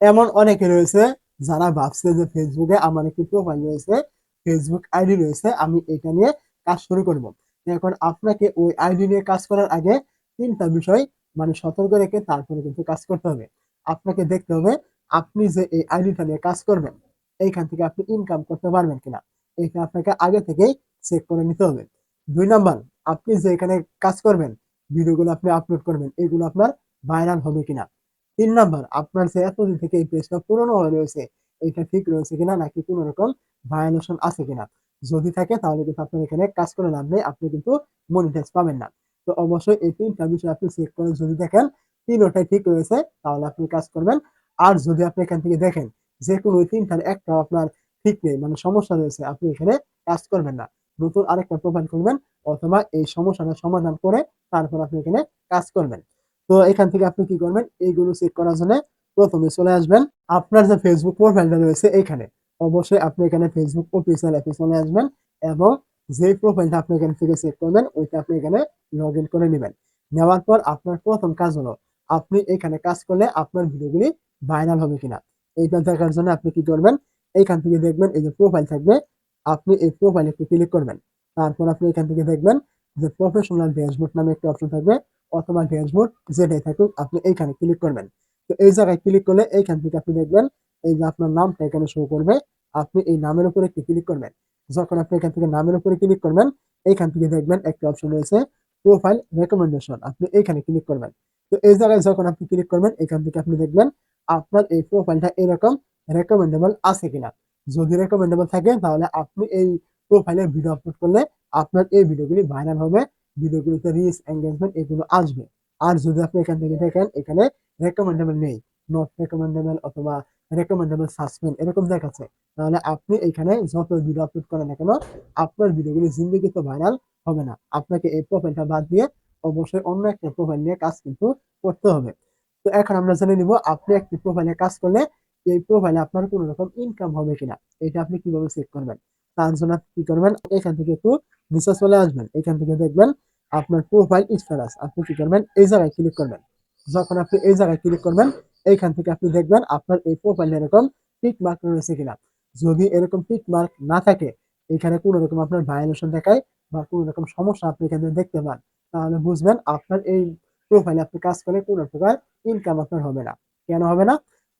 এমন অনেকে রয়েছে যারা ভাবছে যে ফেসবুকে আমার একটি প্রোফাইল রয়েছে ফেসবুক আইডি রয়েছে, আমি এটা নিয়ে কাজ শুরু করব। এখন আপনাকে ওই আইডি নিয়ে কাজ করার আগে তিনটা বিষয় মানে সতর্ক রেখে তারপরে কিন্তু কাজ করতে হবে। আপনাকে দেখতে হবে আপনি যে এই আইডিটা নিয়ে কাজ করবেন, এইখান থেকে আপনি ইনকাম করতে পারবেন কিনা, এটা আপনাকে আগে থেকেই চেক করে নিতে হবে। দুই নাম্বার, আপনি যে এখানে কাজ করবেন ভিডিওগুলো আপনি আপলোড করবেন, এগুলো আপনার ভাইরাল হবে কিনা। তিন নাম্বার, আপনার যে এতদিন থেকে এই পেজটা পুরনো হয়ে রয়েছে এটা ঠিক রয়েছে কিনা নাকি কোনো রকম ভায়োলেশন আছে কিনা? যদি থাকে তাহলে কিন্তু আপনার এখানে কাজ করে লাভ নেই, আপনি কিন্তু মনিটাইজ পাবেন না। তো অবশ্যই এই তিনটা বিষয় আপনি চেক করে যদি দেখেন তিনোটাই ঠিক রয়েছে, তাহলে আপনি কাজ করবেন। আর যদি আপনি এখান থেকে দেখেন যে কোনো ওই তিনটার একটা আপনার ঠিক নেই মানে সমস্যা রয়েছে, আপনি এখানে কাজ করবেন না। নতুন আরেকটা প্রোফাইল করবেন অথবা এই সমস্যাটা সমাধান করে তারপর আপনি এখানে কাজ করবেন। তো এখান থেকে আপনি কি করবেন? এইগুলো চেক করার জন্য প্রথমে চলে আসবেন। আপনার যে ফেসবুক প্রোফাইলটা রয়েছে এখানে, অবশ্যই আপনি এখানে ফেসবুক অফিসিয়াল অ্যাপে চলে আসবেন এবং যে প্রোফাইলটা আপনি এখান থেকে চেক করবেন, ওইটা আপনি এখানে লগ করে নেবেন। নেওয়ার পর আপনার প্রথম কাজ হলো, আপনি এখানে কাজ করলে আপনার ভিডিওগুলি ভাইরাল হবে কিনা। এইটা দেখার জন্য আপনি কি করবেন? এইখান থেকে দেখবেন এই যে প্রোফাইল থাকবে, আপনি এই প্রোফাইলে একটু ক্লিক করবেন। তারপর আপনি এখান থেকে দেখবেন যে প্রফেশনাল ড্যাশবোর্ড নামে একটা অপশন থাকবে অথবা ড্যাশবোর্ড যেটাই থাকুক, আপনি এইখানে ক্লিক করবেন। তো এই জায়গায় ক্লিক করলে এইখান থেকে আপনি দেখবেন এই যে আপনার নামটা এখানে শো করবে, আপনি এই নামের উপরে একটু ক্লিক করবেন। যখন আপনি এখান থেকে নামের উপরে ক্লিক করবেন, এইখান থেকে দেখবেন একটা অপশন রয়েছে প্রোফাইল রেকমেন্ডেশন আপনি এইখানে ক্লিক করবেন। তো এই জায়গায় যখন আপনি ক্লিক করবেন এখান থেকে আপনি দেখবেন আপনার এই প্রোফাইলটা এরকম রেকমেন্ডেবল আছে কিনা। যদি রেকমেন্ডেবল থাকে, তাহলে আপনি এই প্রোফাইলে ভিডিও আপলোড করলে আপনার এই ভিডিওগুলি ভাইরাল হবে। ভিডিওগুলিতে রিচ এঙ্গেজমেন্ট এগুলো আসবে। আর যদি আপনি এখান থেকে দেখেন, এখানে রেকমেন্ডেবল নেই। নট রেকমেন্ডেবল অথবা রেকমেন্ডেবল সাসপেন্ড এরকম দেখাচ্ছে। তাহলে আপনি এখানে যত ভিডিও আপলোড করেন না কেন, আপনার ভিডিওগুলি জিন্দগিতে ভাইরাল হবে না। আপনাকে এই প্রোফাইলটা বাদ দিয়ে অবশ্যই অন্য একটা প্রোফাইল নিয়ে কাজ কিন্তু করতে হবে। তো এখন আমরা জেনে নিব, আপনি একটি প্রোফাইলে কাজ করলে এই প্রোফাইলে আপনার কোনো রকম ইনকাম হবে কিনা? এটা আপনি কীভাবে চেক করবেন? তার জন্য আপনি কি করবেন? এখান থেকে একটু নিচে চলে আসবেন। এখান থেকে দেখবেন আপনার প্রোফাইল স্ট্যাটাস আপনি কি করবেন? এই জায়গায় ক্লিক করবেন। যখন আপনি এই জায়গায় ক্লিক করবেন, এইখান থেকে আপনি দেখবেন আপনার এই প্রোফাইলে এরকম টিক মার্ক রয়েছে কিনা। যদি এরকম টিক মার্ক না থাকে, এখানে কোনো রকম আপনার ভায়োলেশন দেখায় বা কোনো রকম সমস্যা আপনি এখানে দেখতে পান, তাহলে বুঝবেন আপনার এই প্রোফাইলে আপনি কাজ করলে কোনো প্রকার ইনকাম আপনার হবে না। কেন হবে না?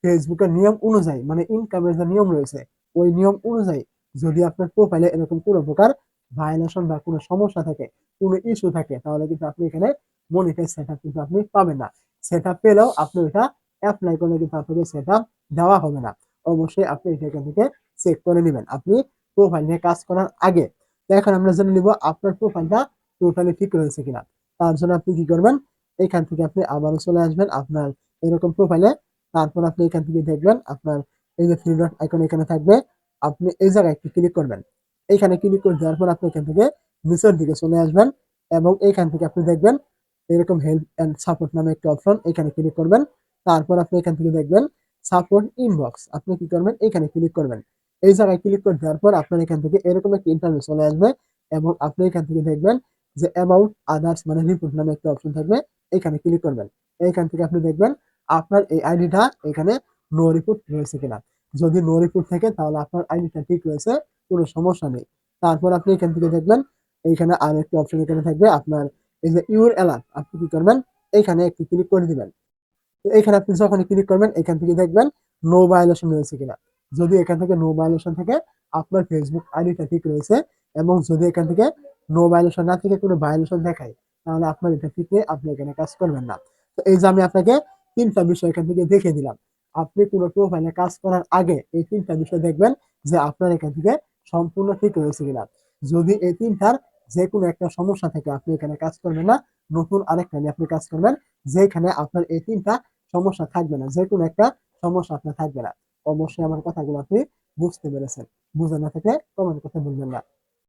ফেসবুকের নিয়ম অনুযায়ী মানে ইনকামের যে নিয়ম রয়েছে, ওই নিয়ম অনুযায়ী যদি আপনার প্রোফাইলে এরকম কোনো প্রকার ভায়োলেশন বা কোনো সমস্যা থাকে, কোনো ইস্যু থাকে, তাহলে কিন্তু আপনি এখানে মনিটাইজ সেট আপ কিন্তু আপনি পাবেন না। সেট আপ পেলেও আপনি এটা অ্যাপ্লাই করলে কিন্তু আপনাকে সেট আপ দেওয়া হবে না। অবশ্যই আপনি এটা এখান থেকে চেক করে নেবেন। আপনি প্রোফাইল নিয়ে কাজ করার আগে। এখন আমরা জেনে নিব আপনার প্রোফাইলটা টোটালি ঠিক রয়েছে কিনা। তার জন্য আপনি কি করবেন? এখান থেকে আপনি আবারও চলে আসবেন আপনার এরকম প্রোফাইলে তারপর আপনি এখান থেকে দেখবেন আপনার এই যে থ্রি ডট আইকন এখানে থাকবে। আপনি এই জায়গায় একটু ক্লিক করবেন। এইখানে ক্লিক করে দেওয়ার পর আপনি এখান থেকে নিচের দিকে চলে আসবেন এবং এইখান থেকে আপনি দেখবেন এরকম হেল্প অ্যান্ড সাপোর্ট নামে একটা অপশন এখানে ক্লিক করবেন। তারপর আপনি এখান থেকে দেখবেন সাপোর্ট ইনবক্স আপনি কি করবেন? এখানে ক্লিক করবেন। এই জায়গায় ক্লিক করে দেওয়ার পর আপনার এখান থেকে এরকম একটা ইন্টারভিউ চলে আসবে এবং আপনি এখান থেকে দেখবেন যে অ্যাবাউট আদার্স মানে রিপোর্ট নামে একটা অপশন থাকবে, এখানে ক্লিক করবেন। এইখান থেকে আপনি দেখবেন আপনার এই আইডিটা এখানে নো রিপোর্ট রয়েছে কিনা। যদি নো রিপোর্ট থাকে তাহলে আপনার আইডিটা ঠিক রয়েছে কোনো সমস্যা নেই। তারপর আপনি এখান থেকে দেখবেন, এইখানে আর একটি অপশন এখানে থাকবে আপনার এই যে ইউর অ্যালার্ট আপনি কি করবেন? এইখানে একটু ক্লিক করে দিবেন। তো এখানে আপনি যখন ক্লিক করবেন, এখান থেকে দেখবেন নো ভায়োলেশন রয়েছে কিনা। যদি এখান থেকে নো ভায়োলেশন থাকে, আপনার ফেসবুক আইডিটা ঠিক রয়েছে এবং যদি এখান থেকে নো ভায়োলেশন না থেকে, কোনো ভায়োলেশন দেখায়, তাহলে আপনার এটা ঠিক নেই আপনি এখানে কাজ করবেন না। তো এই যে আমি আপনাকে তিনটা বিষয় এখান থেকে দেখে দিলাম। আপনি কোনো প্রোফাইলে কাজ করার আগে এই তিনটা বিষয় দেখবেন যে আপনার এখান থেকে সম্পূর্ণ ঠিক রয়েছে কিনা। যদি এই তিনটার যে কোনো একটা সমস্যা থেকে আপনি এখানে কাজ করবেন না, নতুন আরেকটা নিয়ে আপনি কাজ করবেন, যেখানে আপনার এই তিনটা সমস্যা থাকবে না যে কোনো একটা সমস্যা আপনার থাকবে না। অবশ্যই আমার কথাগুলো আপনি বুঝতে পেরেছেন। বুঝে না থেকে কমেন্ট করতে বলবেন না।